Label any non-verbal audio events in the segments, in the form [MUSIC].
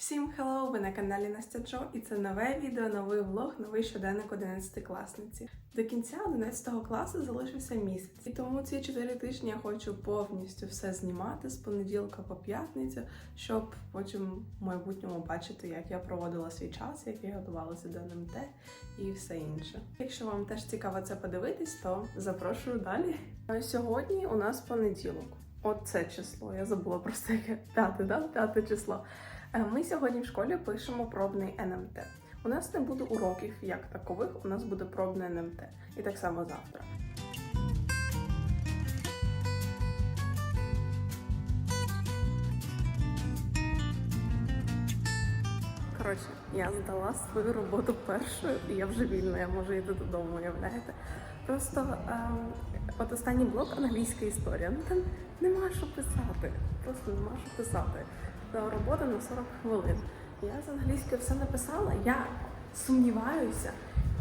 Всім хеллоу! Ви на каналі Настя Джо, і це нове відео, новий влог, новий щоденник 11 класниці. До кінця 11 класу залишився місяць, і тому ці 4 тижні я хочу повністю все знімати з понеділка по п'ятницю, щоб потім в майбутньому бачити, як я проводила свій час, як я готувалася до НМТ і все інше. Якщо вам теж цікаво це подивитись, то запрошую далі. Сьогодні у нас понеділок. Оце число. Я забула просто яке п'яте, да? П'яте число. Е, Ми сьогодні в школі пишемо пробний НМТ. У нас не буде уроків як такових, у нас буде пробне НМТ. І так само завтра. Коротше, я здала свою роботу першою, і я вже вільна, я можу йти додому, уявляєте? Просто ем, от останній блок англійська історія. Ну там нема що писати. Просто нема що писати. Та робота на 40 хвилин. Я з англійської все написала. Я сумніваюся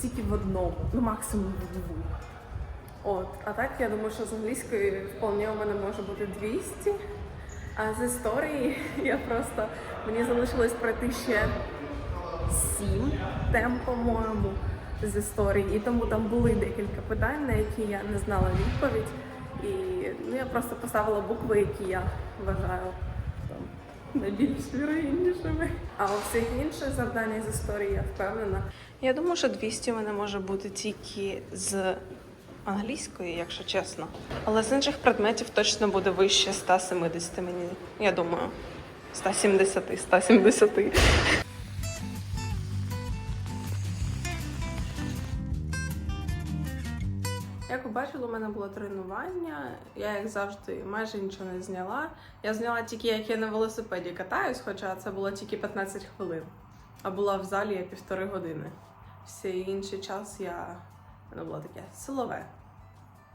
тільки в одному, ну максимум в двох. От, а так я думаю, що з англійської вполне у мене може бути 200. А з історії [LAUGHS] я просто мені залишилось пройти ще сім тем, по-моєму, з історії. І тому там були декілька питань, на які я не знала відповідь. І ну, я просто поставила букви, які я вважаю найбільш вірогіднішими. А у всіх інших завдань з історії я впевнена. Я думаю, що 200 в мене може бути тільки з англійської, якщо чесно. Але з інших предметів точно буде вище 170 мені. Я думаю, 170, 170. Як ви бачили, у мене було тренування. Я, як завжди, майже нічого не зняла. Я зняла тільки, як я на велосипеді катаюсь, хоча це було тільки 15 хвилин. А була в залі я півтори години. Всій інший час я воно було таке силове.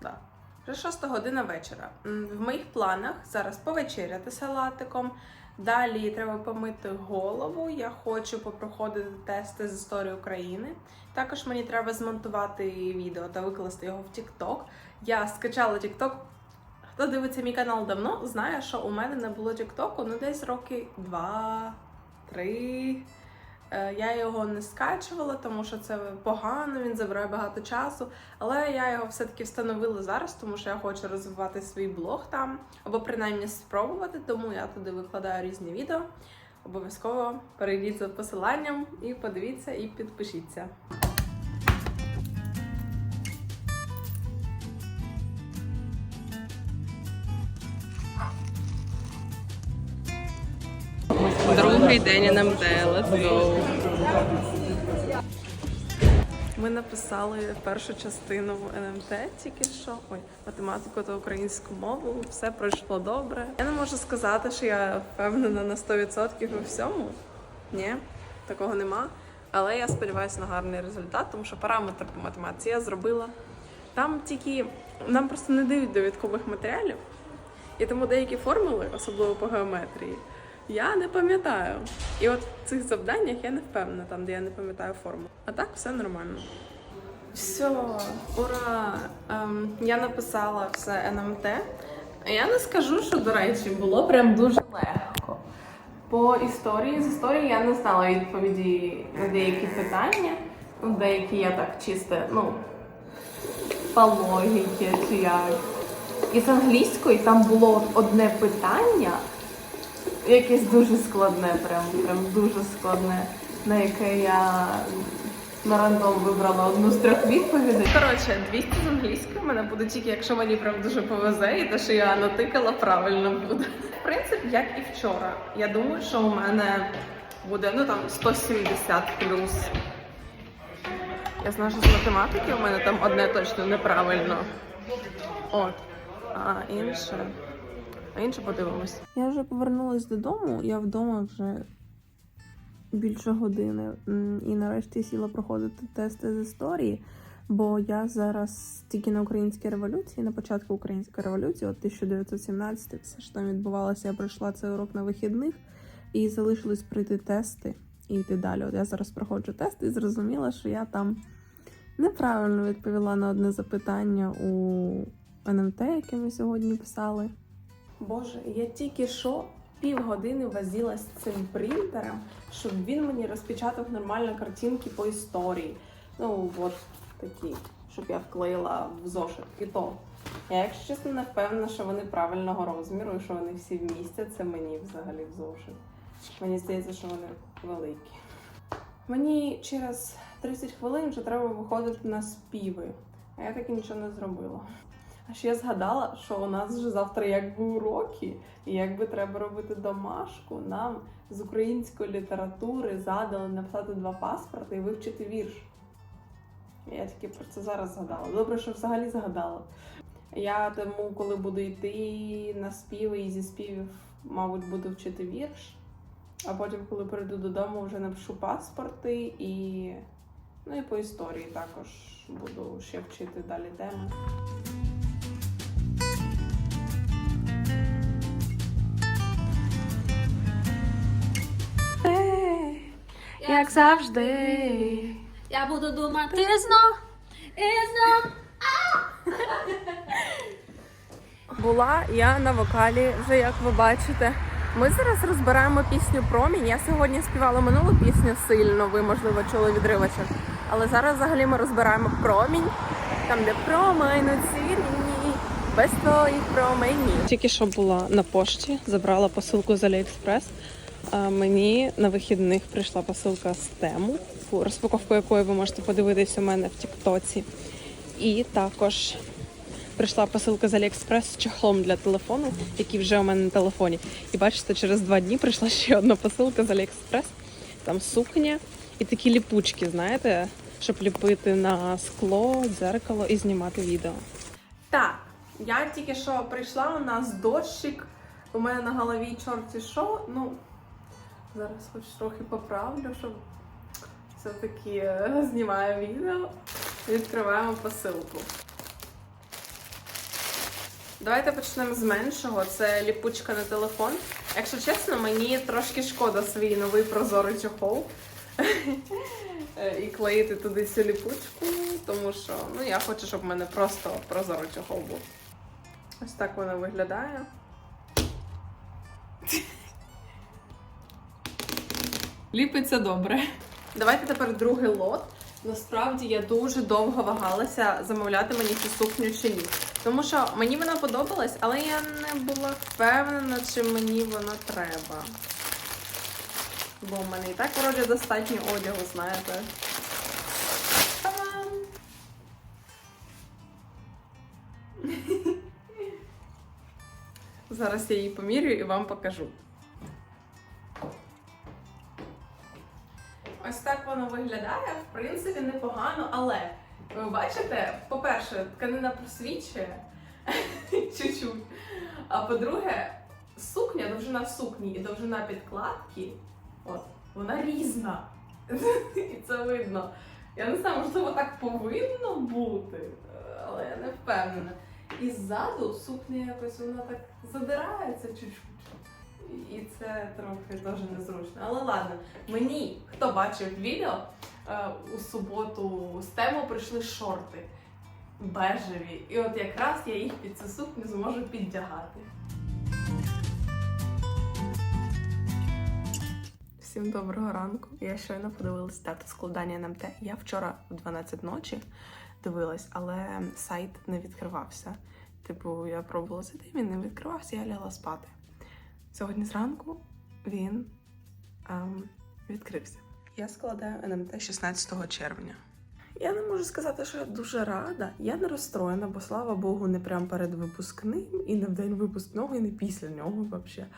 Да. Вже шоста година вечора. В моїх планах зараз повечеряти салатиком. Далі треба помити голову. Я хочу попроходити тести з історії України. Також мені треба змонтувати відео та викласти його в TikTok. Я скачала TikTok. Хто дивиться мій канал давно, знає, що у мене не було TikTok, ну десь роки два-три. Е, Я його не скачувала, тому що це погано, він забирає багато часу. Але я його все-таки встановила зараз, тому що я хочу розвивати свій блог там, або принаймні спробувати, тому я туди викладаю різні відео. Обов'язково перейдіть за посиланням і подивіться і підпишіться. Другий день НМД, let's go. Ми написали першу частину НМТ тільки що. Ой, математику та українську мову. Все пройшло добре. Я не можу сказати, що я впевнена на 100% у всьому. Ні, такого нема. Але я сподіваюся на гарний результат, тому що параметр по математиці я зробила. Там тільки нам просто не дають довідкових матеріалів, і тому деякі формули, особливо по геометрії, я не пам'ятаю. І от в цих завданнях я не впевнена, там, де я не пам'ятаю форму. А так все нормально. Все, ура! Ем, я написала все НМТ. Я не скажу, що, до речі, було прям дуже легко. По історії з історії я не знала відповіді на деякі питання. Ну, Деякі я так чисто, ну, по логіки чи як. І з англійської там було одне питання, якесь дуже складне, прям, прям дуже складне, на яке я на рандом вибрала одну з трьох відповідей. Коротше, 200 з англійської мене буде тільки, якщо мені прям дуже повезе, і те, що я натикала, правильно буде. В принципі, як і вчора. Я думаю, що у мене буде ну там 170 плюс. Я знаю, що з математики у мене там одне точно неправильно. От. А інше. А інше подивимось. Я вже повернулася додому, я вдома вже більше години. І нарешті сіла проходити тести з історії, бо я зараз тільки на українській революції, на початку української революції, от 1917, все що там відбувалося, я пройшла цей урок на вихідних і залишились пройти тести і йти далі. От я зараз проходжу тести і зрозуміла, що я там неправильно відповіла на одне запитання у НМТ, яке ми сьогодні писали. Боже, я тільки що півгодини возилась з цим принтером, щоб він мені розпечатав нормально картинки по історії. Ну, от такі, щоб я вклеїла в зошит. І то. Я, якщо чесно, не впевнена, що вони правильного розміру і що вони всі вмістяться мені взагалі в зошит. Мені здається, що вони великі. Мені через 30 хвилин вже треба виходити на співи, а я таки нічого не зробила. А ще я згадала, що у нас вже завтра якби уроки, і якби треба робити домашку, нам з української літератури задали написати два паспорти і вивчити вірш. Я тільки про це зараз згадала. Добре, що взагалі згадала. Я тому, коли буду йти на співи і зі співів, мабуть, буду вчити вірш. А потім, коли прийду додому, вже напишу паспорти і. Ну і по історії також буду ще вчити далі теми. Як завжди. Я буду думати знов і знов. Була я на вокалі, вже як ви бачите. Ми зараз розбираємо пісню Промінь. Я сьогодні співала минулу пісню сильно, ви, можливо, чули відривачок. Але зараз взагалі ми розбираємо промінь, там, де промайнуть сірні, без твоїх променів. Тільки що була на пошті, забрала посилку з Аліекспрес. Мені на вихідних прийшла посилка з тему, розпаковку якої ви можете подивитись у мене в Тіктоці. І також прийшла посилка з Аліекспрес з чохлом для телефону, який вже у мене на телефоні. І бачите, через два дні прийшла ще одна посилка з Аліекспрес. Там сукня і такі ліпучки, знаєте, щоб ліпити на скло, дзеркало і знімати відео. Так, я тільки що прийшла, у нас дощик. У мене на голові чорті що. Ну, зараз хоч трохи поправлю, щоб все-таки е, [LAUGHS] знімаю відео. Відкриваємо посилку. Давайте почнемо з меншого. Це ліпучка на телефон. Якщо чесно, мені трошки шкода свій новий прозорий чохол. [LAUGHS] Е, І клеїти туди цю ліпучку, тому що ну, я хочу, щоб в мене просто прозорий чохол був. Ось так вона виглядає. Ліпиться добре. Давайте тепер другий лот. Насправді я дуже довго вагалася, замовляти мені цю сукню чи ні. Тому що мені вона подобалась, але я не була впевнена, чи мені вона треба. Бо в мене і так вроді достатньо одягу, знаєте. [LAUGHS] Зараз я її помірюю і вам покажу. Воно виглядає, в принципі, непогано, але ви бачите, по-перше, тканина просвічує [LAUGHS] чуть-чуть. А по-друге, сукня, довжина сукні і довжина підкладки, от, вона різна. [LAUGHS] І це видно. Я не знаю, можливо, так повинно бути, але я не впевнена. І ззаду сукня якось вона так задирається чуть-чуть. І це трохи дуже незручно. Але ладно, мені, хто бачив відео, е, у суботу з тему прийшли шорти бежеві. І от якраз я їх під цю сукню зможу піддягати. Всім доброго ранку. Я щойно подивилась дату складання НМТ. Я вчора в 12 ночі дивилась, але сайт не відкривався. Типу, я пробувала зайти, він не відкривався, я лягла спати. Сьогодні зранку він ем, відкрився. Я складаю НМТ 16 червня. Я не можу сказати, що я дуже рада. Я не розстроєна, бо слава Богу, не прямо перед випускним, і не в день випускного, і не після нього взагалі.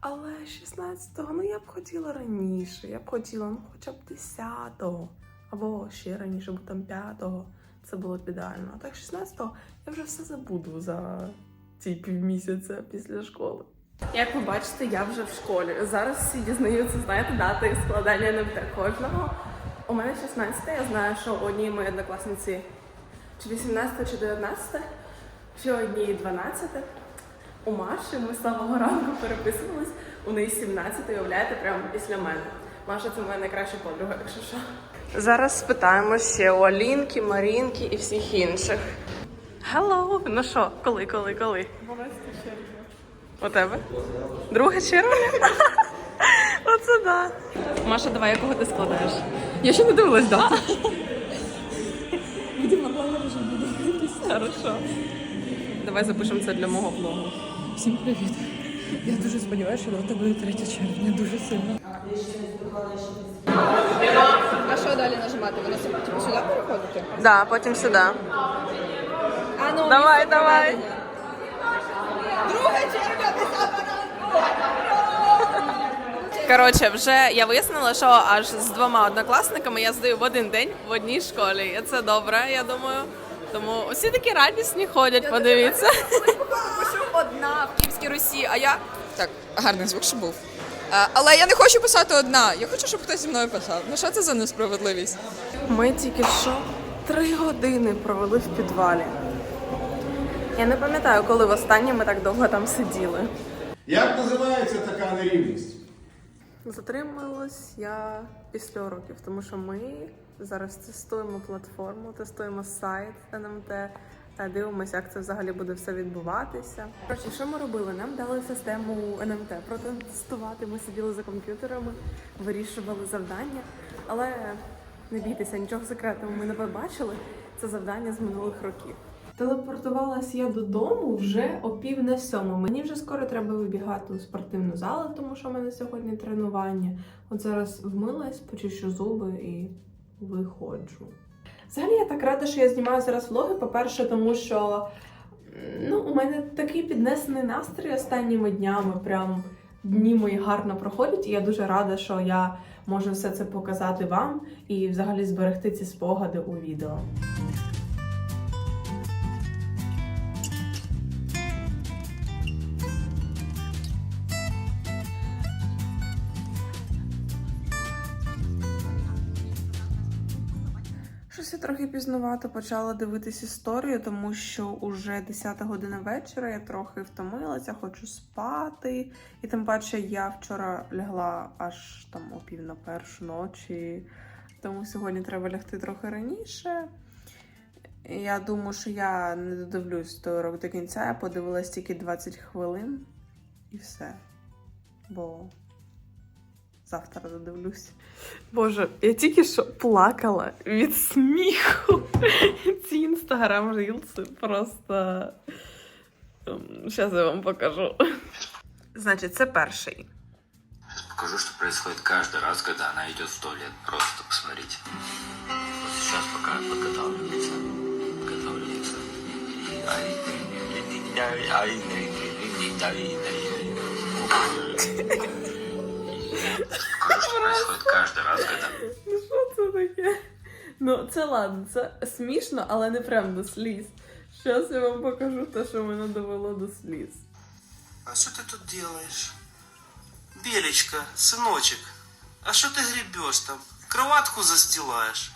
Але 16-го, ну я б хотіла раніше, я б хотіла, ну хоча б 10-го, або ще раніше, бо там 5-го. Це було б ідеально. А так 16-го я вже все забуду за ці півмісяця після школи. Як ви бачите, я вже в школі. Зараз всі дізнаються, знаєте, дати складання НМТ кожного. У мене 16, я знаю, що одній моїй однокласниці чи 18, чи 19, чи одній 12. У Маші ми з самого ранку переписувались, у неї 17, уявляєте, прямо після мене. Маша це моя найкраща подруга, якщо що. Зараз спитаємо ще у Алінки, Марінки і всіх інших. Hello! Ну що, коли, коли, коли? 12 червня. У тебе? Друга черга? [LAUGHS] Оце да. Маша, давай, якого ти складаєш? Я ще не дивилась дату. Хорошо. Давай запишемо це для мого блогу. Всім привіт. Я дуже сподіваюся, що тебе буде 3 червня. Дуже сильно. А що далі нажимати? Ви на типу, сюди переходите? Да, потім сюди. А ну, Давай, давай. Друга черга, Коротше, вже я вияснила, що аж з двома однокласниками я здаю в один день в одній школі. І це добре, я думаю. Тому усі такі радісні ходять, подивіться. Одна в Київській Русі, а я. Так, гарний звук, що був. Але я не хочу писати одна. Я хочу, щоб хтось зі мною писав. Ну що це за несправедливість? Ми тільки що три години провели в підвалі. Я не пам'ятаю, коли востаннє ми так довго там сиділи. Як називається така нерівність? Затрималась я після уроків, тому що ми зараз тестуємо платформу, тестуємо сайт НМТ, та дивимося, як це взагалі буде все відбуватися. Коротше, що ми робили? Нам дали систему НМТ протестувати. Ми сиділи за комп'ютерами, вирішували завдання, але не бійтеся, нічого секретного ми не побачили. Це завдання з минулих років. Телепортувалась я додому вже о пів на сьому. Мені вже скоро треба вибігати у спортивну залу, тому що в мене сьогодні тренування. От зараз вмилась, почищу зуби і виходжу. Взагалі я так рада, що я знімаю зараз влоги. По-перше, тому що ну, у мене такий піднесений настрій останніми днями. Прям дні мої гарно проходять, і я дуже рада, що я можу все це показати вам і взагалі зберегти ці спогади у відео. Щось трохи пізнувато почала дивитись історію, тому що уже 10 година вечора я трохи втомилася, хочу спати. І тим паче я вчора лягла аж там о пів на першу ночі, тому сьогодні треба лягти трохи раніше. Я думаю, що я не додивлюсь той урок до кінця, я подивилась тільки 20 хвилин і все. Бо завтра додивлюсь. Боже, я тільки що плакала від сміху. Ці інстаграм рілси просто. Зараз я вам покажу. Значить, це перший. Сейчас покажу, что происходит каждый раз, когда она идет в туалет. Просто посмотрите. Вот сейчас пока подготавливается. Подготавливается Покажу, что происходит каждый раз, когда... Ну що це таке? Ну, це ладно, це смішно, але не прям до сліз. Зараз я вам покажу те, що мене довело до сліз. А что ты тут делаешь? Белечка, сыночек, а что ты гребешь там? Кроватку застилаешь?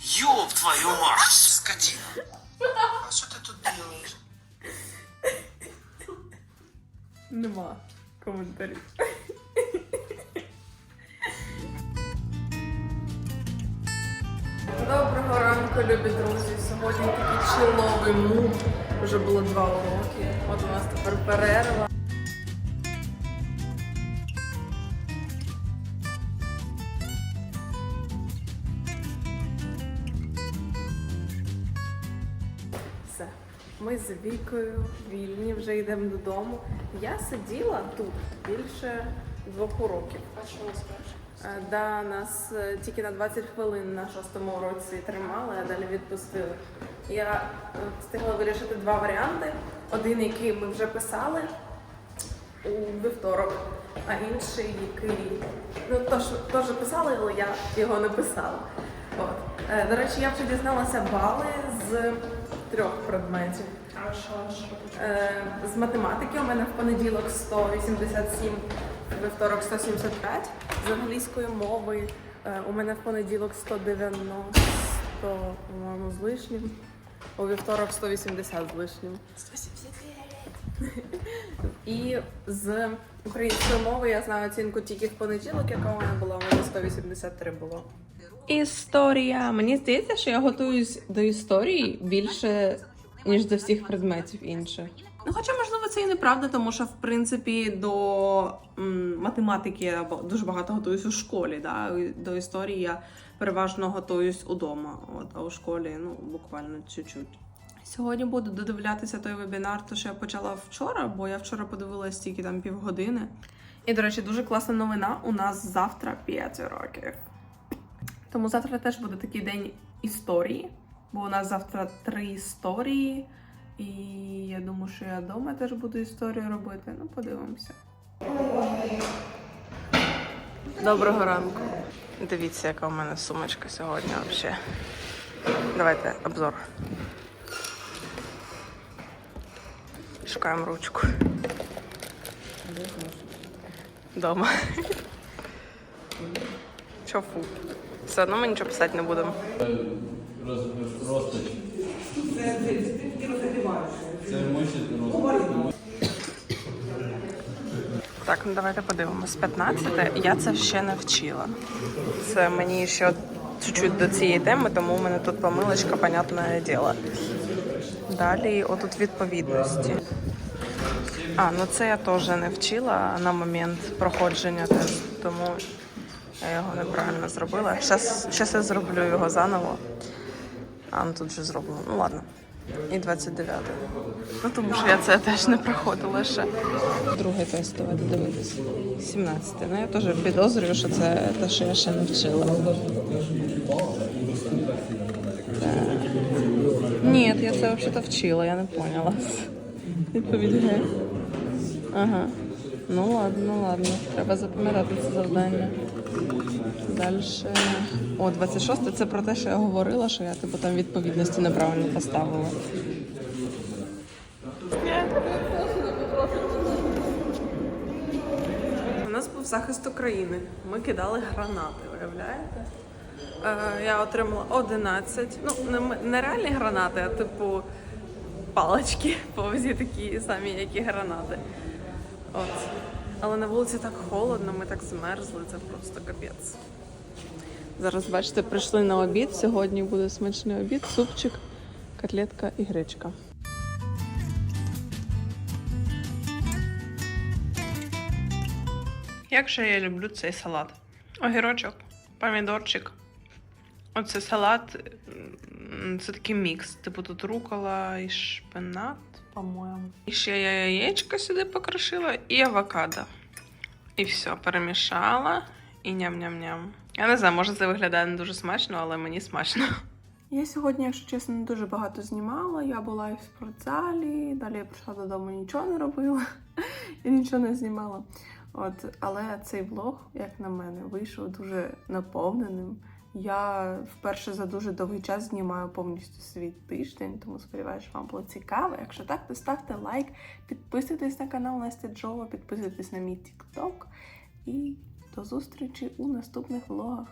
Ёб твою мать, скотина. А что ты тут делаешь? Нема коментарів. Доброго ранку, любі друзі. Сьогодні такий чиловий муд. Вже було два уроки. От у нас тепер перерва. Все. Ми з Вікою вільні, вже йдемо додому. Я сиділа тут більше двох уроків. А що нас Да, нас е, тільки на 20 хвилин на шостому уроці тримали, а далі відпустили. Я е, встигла вирішити два варіанти. Один, який ми вже писали у вівторок, а інший, який ну теж, писали, але я його не писала. От. Е, До речі, я вже дізналася бали з трьох предметів. Е, З математики у мене в понеділок 187, в вівторок 175. З англійської мови е, у мене в понеділок 190, по-моєму, з лишнім. У вівторок 180 з лишнім. 179. І з української мови я знаю оцінку тільки в понеділок, яка у мене була, у мене 183 було. Історія. Мені здається, що я готуюсь до історії більше, ніж до всіх предметів інших. Ну, хоча, можливо, це і неправда, тому що, в принципі, до м, математики я дуже багато готуюсь у школі. Да? До історії я переважно готуюсь удома, от, а у школі ну, буквально чуть-чуть. Сьогодні буду додивлятися той вебінар, то що я почала вчора, бо я вчора подивилась тільки там півгодини. І, до речі, дуже класна новина. У нас завтра 5 років. Тому завтра теж буде такий день історії, бо у нас завтра три історії. І я думаю, що я вдома теж буду історію робити. Ну, подивимося. Доброго ранку. Дивіться, яка у мене сумочка сьогодні взагалі. Давайте обзор. Шукаємо ручку. Дома. Чо фу? Все одно ми нічого писати не будемо. Розпач. Це. Так, ну давайте подивимось. 15 я це ще не вчила. Це мені ще чуть-чуть до цієї теми, тому у мене тут помилочка, понятне діло. Далі отут відповідності. А, ну це я теж не вчила на момент проходження тесту, тому я його неправильно зробила. Щас, щас я зроблю його заново. А, ну тут вже зроблено. Ну ладно. І 29. Ну тому що я це теж не проходила ще. Другий тест, давайте дивитися. 17. Ну я теж підозрюю, що це те, що я ще не вчила. Ні, я це взагалі вчила, я не поняла. Відповідь Ага. Ну ладно, ну ладно. Треба запам'ятати це завдання. Далі. О, 26 це про те, що я говорила, що я типу там відповідності неправильно поставила. У нас був захист України. Ми кидали гранати, виявляєте? Е, я отримала 11. Ну, не реальні гранати, а типу палички [LAUGHS] повзі такі самі, як і гранати. От. Але на вулиці так холодно, ми так змерзли, це просто капець. Зараз, бачите, прийшли на обід. Сьогодні буде смачний обід, супчик, котлетка і гречка. Як же я люблю цей салат? Огірочок, помідорчик. Оце салат, це такий мікс. Типу тут рукола і шпинат, по-моєму. І ще я яєчко сюди покрошила і авокадо. І все, перемішала і ням-ням-ням. Я не знаю, може це виглядає не дуже смачно, але мені смачно. Я сьогодні, якщо чесно, не дуже багато знімала. Я була і в спортзалі, далі я прийшла додому, нічого не робила [LAUGHS] і нічого не знімала. От, але цей влог, як на мене, вийшов дуже наповненим. Я вперше за дуже довгий час знімаю повністю свій тиждень, тому сподіваюся, вам було цікаво. Якщо так, то ставте лайк, підписуйтесь на канал Настя Джова, підписуйтесь на мій TikTok і до зустрічі у наступних влогах.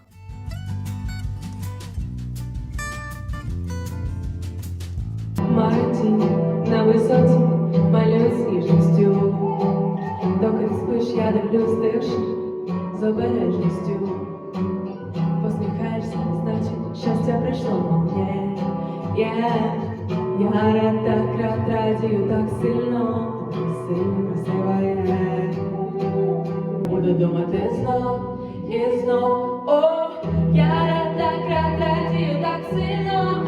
Маті на висоті малюють сніжністю. Доки спиш, я дивлюсь тихше з обережністю. Yeah. Я рад так рад радію так сильно, сильно красива є. Буду думати знов і знов. О, я рад так рад радію так сильно,